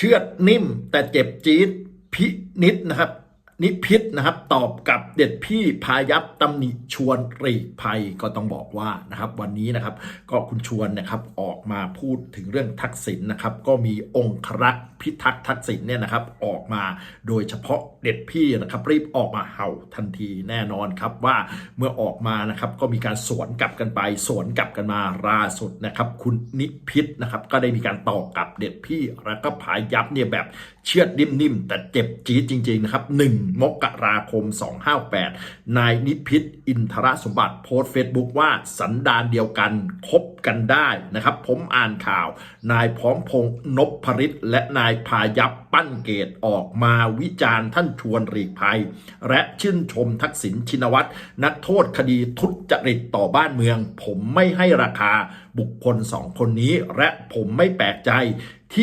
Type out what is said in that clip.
เชือดนิ่มแต่เจ็บจี๊ดพินิดนะครับ นิพิษนะครับตอบกับเด็ดพี่พายับตำหนิชวนรีภัยก็ต้องบอกว่านะครับวันนี้นะครับก็คุณชวนนะครับออกมาพูดถึงเรื่องทักษิณนะครับก็มีองครักษ์พิทักษ์ทักษิณเนี่ยนะครับออกมาโดยเฉพาะเด็ดพี่นะครับรีบออกมาเห่าทันทีแน่นอนครับว่าเมื่อออกมานะครับก็มีการสวนกลับกันไปสวนกลับกันมาล่าสุดนะครับคุณนิพิษนะครับก็ได้มีการตอบกับเด็ดพี่แล้วก็พายับเนี่ยแบบเชือดนิ่มๆแต่เจ็บจี๊ดจริงๆนะครับ1มกราคม 258 นายนิพิษอินทรสมบัติโพสต์เฟซบุ๊กว่าสันดานเดียวกันคบกันได้นะครับ ผมอ่านข่าว นายพร้อมพงษ์นพพริตและนายพายับปั้นเกตออกมาวิจารณ์ท่านชวนหรีกภัย และชื่นชมทักษิณชินวัตรนักโทษคดีทุจริตต่อบ้านเมือง ผมไม่ให้ราคาบุคคลสองคนนี้ และผมไม่แปลกใจที่